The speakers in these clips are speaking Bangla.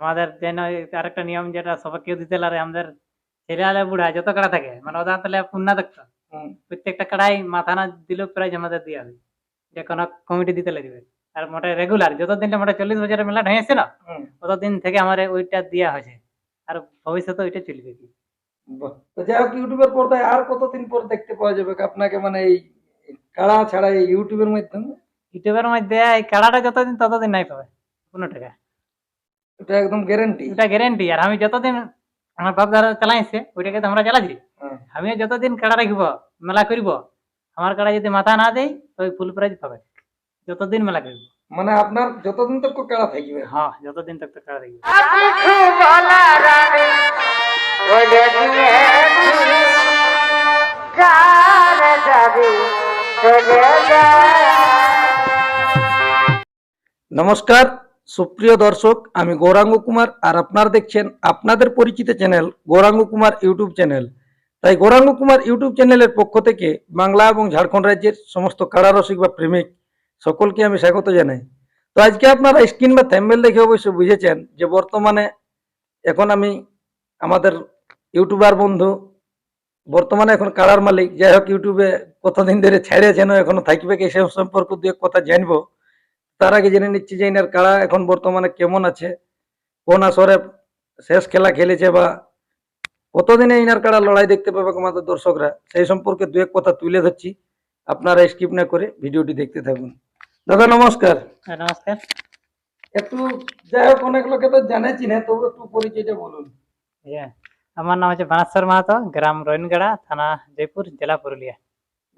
আমাদের যেন আরেকটা নিয়ম যেটা সবাই কেউ দিতে পারে আমাদের ছেলে বুড়া যত কাড়া থাকে মানে ওদের তাহলে পুণ্যা দেখতো প্রত্যেকটা কাড়াই মাথা না দিলেও প্রাইজ আমাদের দিয়ে হবে। যে কোনো কমিটি দিতে লাগবে আর মোটে রেগুলার যতদিন মোটে চল্লিশ বছরের মেলা হয়েছে না। ততদিন থেকে আমার ওইটা দেওয়া হয়েছে। আর ভবিষ্যতে ওইটা চলবে কি? তো যাই হোক ইউটিউবের পর্দায় আর কতদিন পর দেখতে পাওয়া যাবে আপনাকে মানে এই কাড়া ছাড়া এই ইউটিউবের মাধ্যমে? ইউটিউবের মধ্যে এই কাড়াটা যতদিন ততদিন নাই পাবে। কোনো টাকা। এটা একদম গ্যারেন্টি এটা গ্যারেন্টি আর আমি যতদিন আমার বাপ দাদা চালাইছে ওইটাকে তো আমরা চালাচ্ছি আমিও যতদিন কাড়া রাখব মেলা করব আমার কাড়া যদি মাথা না দেই তো ওই ফুল প্রাইজ পাবে। যতদিন মেলা করব। মানে আপনার যতদিন তক কাড়া থাকবে। হ্যাঁ যতদিন তক তো কাড়া রাখব নমস্কার। সুপ্রিয় দর্শক, আমি গৌরাঙ্গ কুমার আর আপনারা দেখছেন আপনাদের পরিচিত channel Gauranga Kumar YouTube channel. তাই গৌরাঙ্গ কুমার ইউটিউব চ্যানেলের পক্ষ থেকে বাংলা এবং ঝাড়খণ্ড রাজ্যের সমস্ত কাড়া, রসিক বা প্রেমিক সকলকে আমি স্বাগত জানাই। তো আজকে আপনারা স্ক্রিন বা থ্যাম্বেল দেখে অবশ্যই বুঝেছেন যে বর্তমানে এখন আমি আমাদের ইউটিউবার বন্ধু, বর্তমানে এখন কাড়ার মালিক। যাই হোক, ইউটিউবে কতদিন ধরে ছেড়েছেন এখনও থাকবে কি সে সম্পর্ক দু এক কথা জানব। তার আগে জেনে নিচ্ছি যে এনার কারা এখন বর্তমানে কেমন আছে কোন আসরে শেষ খেলা খেলেছে বা কতদিনে এনার কারা লড়াই দেখতে পাবে আমাদের দর্শকরা সেই সম্পর্কে দু এক কথা তুলে ধরছি আপনারা স্কিপ না করে ভিডিওটি দেখতে থাকুন। দাদা নমস্কার। হ্যাঁ, নমস্কার। একটু যাই হোক অনেক লোকে তো জানে চিনে তবু একটু পরিচয়টা বলুন। আমার নাম হচ্ছে বানেশ্বর মাহাতো গ্রাম রইনগাড়া থানা জয়পুর জেলা পুরুলিয়া।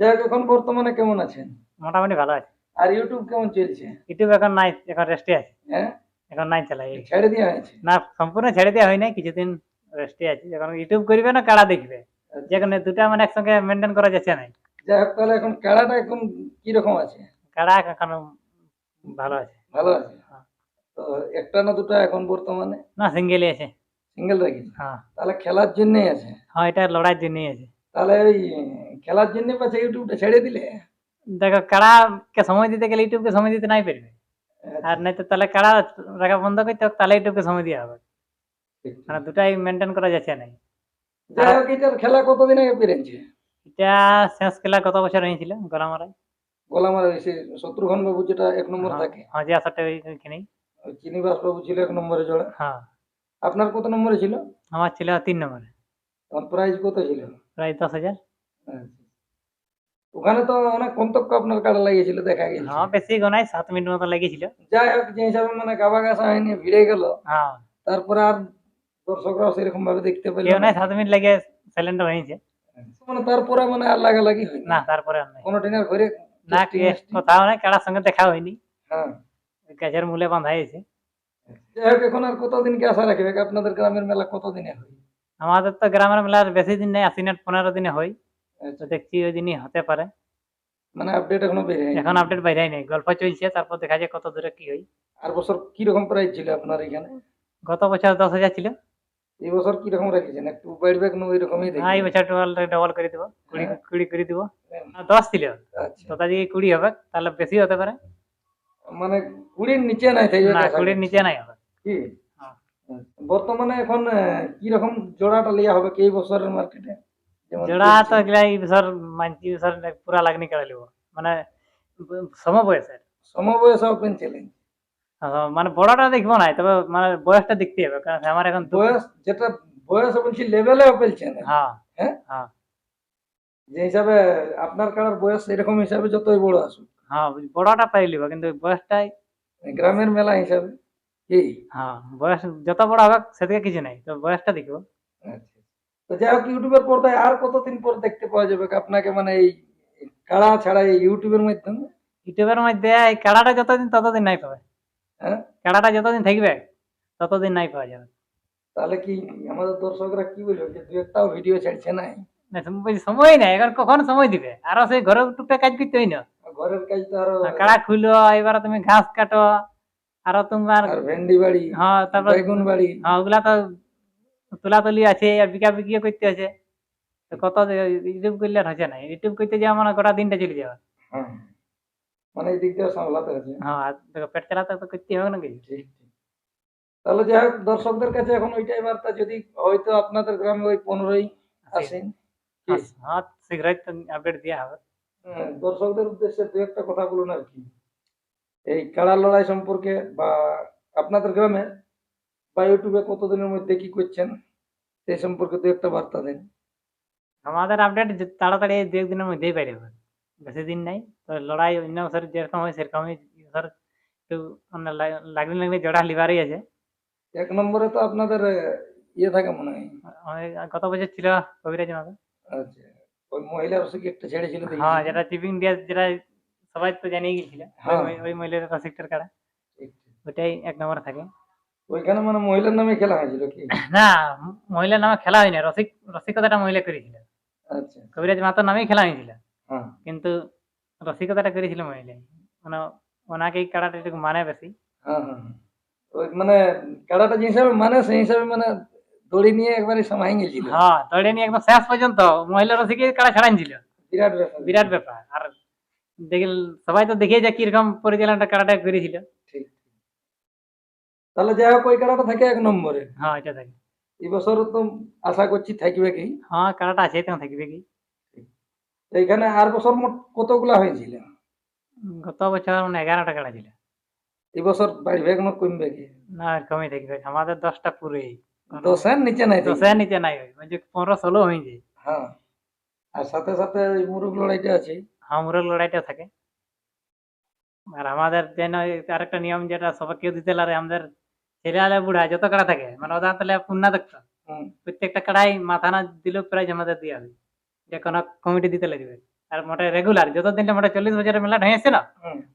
যাই হোক এখন বর্তমানে কেমন আছেন? মোটামুটি ভালো আছে। আর ইউটিউব কেমন চলছে? ইউটিউব এখন নাই এখন রেস্টে আছে। হ্যাঁ? এখন নাই চালাই। ছেড়ে দেওয়া হয়েছে? না সম্পূর্ণ ছেড়ে দেওয়া হয় নাই কিছুদিন রেস্টে আছে। এখন ইউটিউব করবে না কাড়া দেখবে। যেখানে দুটা মানে একসঙ্গে মেনটেন করা যাচ্ছে না। যাই হোক তাহলে এখন কাড়াটা এখন কীরকম আছে? কাড়া এখন ভালো আছে। ভালো আছে? হ্যাঁ। তো একটা না দুটো এখন বর্তমানে? না সিঙ্গেলই আছে। সিঙ্গেল রেখেছে হ্যাঁ। তাহলে খেলার জন্যই আছে? হ্যাঁ এটা লড়াইয়ের জন্যই আছে। তাহলে ওই খেলার জন্য পাচ্ছে ইউটিউবটা ছেড়ে দিলে? দেখো কাড়াকে সময় দিতে গেলে ইউটিউবকে সময় দিতে নাই পারবে। আর নাই তো তাহলে কাড়া রাখা বন্ধ করতে হোক তাহলে ইউটিউবকে সময় দেওয়া হবে। মানে দুটাই মেনটেন করা যাচ্ছে না যাই হোক এটার খেলা কতদিন আগে পেরেছে এটা শেষ খেলা কত বছর হয়েছিল গলামারায় গোলামার সে শত্রুঘ্ন বাবু যেটা এক নম্বর থাকে। হ্যাঁ যে ওইখানেই। ওই চিনিবাস বাবু ছিল এক নম্বরে জোড়া। হ্যাঁ। আপনার কত নম্বরে ছিল? আমার ছিল তিন নম্বরে। তখন প্রাইজ কত ছিল? প্রায় দশ হাজার। আচ্ছা। ওখানে তো অনেক কমতক্য আপনার কাটা লাগিয়েছিল দেখা গেছে। হ্যাঁ বেশি গোনায় সাত মিনিট মতো লেগেছিল। যাই হোক যে হিসাবে মানে গাবা গাছা হয়নি ভিড়ে গেল। হ্যাঁ। তারপরে আর দর্শকরাও সেরকম ভাবে দেখতে পেল নাই সাত মিনিট লেগে সিলিন্ডার হয়েছে মানে তারপরে মানে আর লাগালাগি হয়নি। না তারপরে আর নাই। কোনো টিনের ঘরে না? কোথাও নাই কাড়ার সঙ্গে দেখা হয়নি। হ্যাঁ। গাছের মূলে বাঁধা হয়েছে। যাই হোক এখন আর কতদিন কি আশা রাখবে? আপনাদের গ্রামের মেলা কতদিনে হয়? আমাদের তো গ্রামের মেলার বেশি দিন নেই আশি পনেরো দিনে হয়। তো দেখছি ওই দিনই হতে পারে। মানে আপডেট এখনও বেড়ে এখন আপডেট বাইরে নেই গল্প চলছে তারপর দেখা যায় কত দূরে কি হয়। আর বছর কি রকম প্রাইস ছিল আপনার এখানে? গত বছর দশ হাজার ছিল। এই বছর কি রকম রেখেছেন? একটু বাড়বে কোনো ওই রকমই দেখি। হ্যাঁ এই বছর ডবল করে দিব। কুড়ি হ্যাঁ। কুড়ি করে দিব। দশ ছিল। আচ্ছা। তো যদি কুড়ি হবে। তাহলে বেশি হতে পারে। মানে কুড়ির নিচে নাই তাই না কুড়ির নিচে নাই হবে। কি? হ্যাঁ। বর্তমানে এখন কি রকম জোড়াটা লিয়া হবে কি বছরের মার্কেটে জোড়া তো এগুলা এই বছর মানছি এই বছর পুরা লাগনি করে লিব। মানে সম বয়সের সমবয়স ওপেন চ্যালেঞ্জ মানে বড়টা দেখব না তবে মানে বয়সটা দেখতে হবে কারণ আমার এখন বয়স যেটা বয়স বলছি লেভেলে ওপেন চ্যালেঞ্জ হ্যাঁ হ্যাঁ? যে হিসাবে আপনার কারার বয়স এরকম হিসাবে যতই বড় আসুক। হ্যাঁ বড়টা পাই লিব কিন্তু বয়সটাই গ্রামের মেলা হিসাবে। কি হ্যাঁ বয়স যত বড় হবে সেদিকে কিছু নাই তো বয়সটা দেখব। আচ্ছা। তো যাই হোক ইউটিউবের পর্দায় আর কতদিন পর দেখতে পাওয়া যাবে? আপনাকে মানে এই কাড়া ছাড়া এই ইউটিউবের মাধ্যমে? ইউটিউবের মধ্যে এই কাড়াটা যতদিন ততদিন নাই পাবে। হ্যাঁ? কাড়াটা যতদিন থাকবে ততদিন নাই পাওয়া যাবে। তাহলে কি আমাদের দর্শকরা কি বলবে যে দু একটাও ভিডিও ছাড়ছে না, সম- সময় নাই এখন কখন সময় দিবে? আরও সেই ঘরের টুকটা কাজ করতে হয় না। ঘরের কাজ তো আরও কাড়া খুলো এবার তুমি ঘাস কাটো আরও তোমার ভেন্ডি বাড়ি হ্যাঁ তারপর বেগুন বাড়ি। হ্যাঁ ওগুলা তো তোলাতুলি আছে আর বিকা বিকিও করতে আছে। তো কত ইউটিউব করলে আর হচ্ছে না ইউটিউব করতে যাওয়া মানে গোটা দিনটা চলে যাবে হ্যাঁ মানে এই দিক দিয়ে সামলাতে হ্যাঁ দেখো পেট চালাতে তো করতে হবে ঠিক ঠিক তাহলে যাই হোক দর্শকদের কাছে এখন ওইটাই বার্তা যদি হয়তো আপনাদের গ্রামে ওই পনেরোই আসেন কি? হ্যাঁ শীঘ্রই তো আপডেট দেওয়া হবে। হ্যাঁ, দর্শকদের উদ্দেশ্যে দু একটা কথা বলুন আর কি। এই কাড়া লড়াই সম্পর্কে বা আপনাদের গ্রামে বা ইউটিউবে কতদিনের মধ্যে কি করছেন সেই সম্পর্কে দু একটা বার্তা দেন। আমাদের আপডেট তাড়াতাড়ি দু একদিনের মধ্যেই বাইরে হবে বেশি দিন নাই। তো লড়াই অন্য বছর যেরকম হয় সেরকমই এবার একটু মানে লাগলে লাগলে জোড়া লিবারই আছে। এক নম্বরে তো আপনাদের ইয়ে থাকে মনে হয়। গত বছর ছিল কবিরাজ মাতা আচ্ছা ওই মহিলা রসিক একটা ছেড়েছিল দেখি। হ্যাঁ যেটা চিপিং দিয়ে যেটা সবাই তো জানিয়ে গেছিল। হ্যাঁ। ওই- মহিলার রসিকটার ঠিক। ওইটাই এক নম্বরে থাকে। ওইখানে মানে মহিলার নামে খেলা হয়েছিল কি? না মহিলার নামে খেলা হয়নি রসিক রসিকতাটা মহিলা করেছিল। আচ্ছা। কবিরাজ মাতার নামেই খেলা হয়েছিল। হ্যাঁ। কিন্তু রসিকতাটা করেছিল মহিলা মানে ওনাকেই কাড়াটা একটু মানে বেশি। হ্যাঁ হ্যাঁ মানে কাড়াটা যে হিসাবে মানে সেই হিসাবে মানে দড়ি নিয়ে একবারে সামাই গেছিল। হ্যাঁ দৌড়ে নিয়ে একদম শেষ পর্যন্ত মহিলা রসিকে কাড়া ছাড়াইছিল বিরাট ব্যাপার। বিরাট ব্যাপার। আর দেখল সবাই তো দেখে যায় কীরকম পরিচালনাটা কাড়াটা করেছিল। তাহলে যাই হোক ওই কাড়াটা থাকে এক নম্বরে। হ্যাঁ এটা থাকে। এই বছর তো আশা করছি থাকবে কি? হ্যাঁ কাড়াটা আছে তেমন থাকবে কি? এইখানে আর বছর মোট কতগুলা হয়েছিল? গত বছর মানে এগারোটা কাড়া ছিল। বছর বাড়বে না কমবে কি? না কমই থাকবে। আমাদের দশটা পুরোই দশের নিচে নাই? দশের নিচে নাই। হয় মানে পনেরো ষোলো হয়ে যায় হ্যাঁ। আর সাথে সাথে ওই মুরুগ লড়াইটা আছে? হামুরের লড়াইটা থাকে। আর আমাদের যেন আরেকটা নিয়ম যেটা সবাই কেউ দিতে পারে আমাদের ছেলে আলে বুড়া যত কাড়া থাকে। মানে ওদের তাহলে পুন্না দেখতো প্রত্যেকটা কাড়াই মাথা না দিলেও প্রাইজ আমাদের দিয়ে হবে যে কোনো কমিটি দিতে লাগবে। আর মোটে রেগুলার যতদিন মোটে চল্লিশ বছরের মেলা হয়েছে না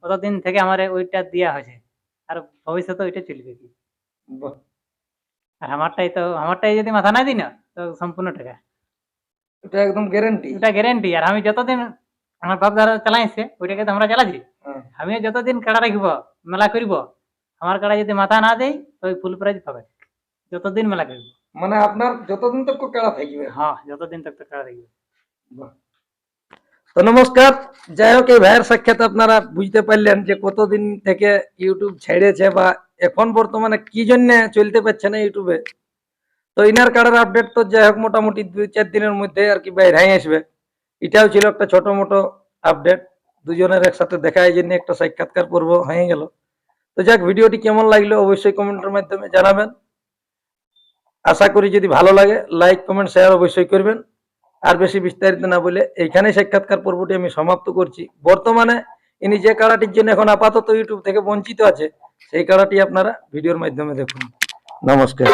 ততদিন থেকে আমার ওইটা দেওয়া হয়েছে। আর ভবিষ্যতে ওইটা চলবে কি? আর আমারটাই তো আমারটাই যদি মাথা না দিই না তো সম্পূর্ণ টাকা এটা একদম গ্যারেন্টি এটা গ্যারেন্টি আর আমি যতদিন আমার বাপ দাদা চালাইছে ওইটাকে তো আমরা চালাচ্ছি। হ্যাঁ। আমি যতদিন কাড়া রাখব মেলা করিব আমার কাড়া যদি মাথা না দেয় তো ওই ফুল প্রাইজ পাবে। যতদিন মেলা করিব মানে আপনার যতদিন তক কাড়া থাকবে। হ্যাঁ যতদিন তক কাড়া বাহ। তো নমস্কার। যাই হোক এই ভাইয়ের সাক্ষাৎ আপনারা বুঝতে পারলেন যে কতদিন থেকে ইউটিউব ছেড়েছে বা এখন বর্তমানে কি জন্য চলতে পারছে না ইউটিউবে তো ইনার কার্ডের আপডেট তো যাই হোক মোটামুটি দুই চার দিনের মধ্যে আর কি বাইরে আসবে। এটাও ছিল একটা ছোট মোটো আপডেট দুজনের একসাথে দেখা এই জন্য একটা সাক্ষাৎকার পর্ব হয়ে গেল। তো যাক, ভিডিওটি কেমন লাগল অবশ্যই কমেন্টের মাধ্যমে জানাবেন। আশা করি যদি ভালো লাগে লাইক কমেন্ট শেয়ার অবশ্যই করবেন। আর বেশি বিস্তারিত না বলে এইখানে সাক্ষাৎকার পর্বটি আমি সমাপ্ত করছি। বর্তমানে ইনি যে কারাটির জন্য এখন আপাতত ইউটিউব থেকে বঞ্চিত আছে, সেই কারাটি আপনারা ভিডিওর মাধ্যমে দেখুন। নমস্কার।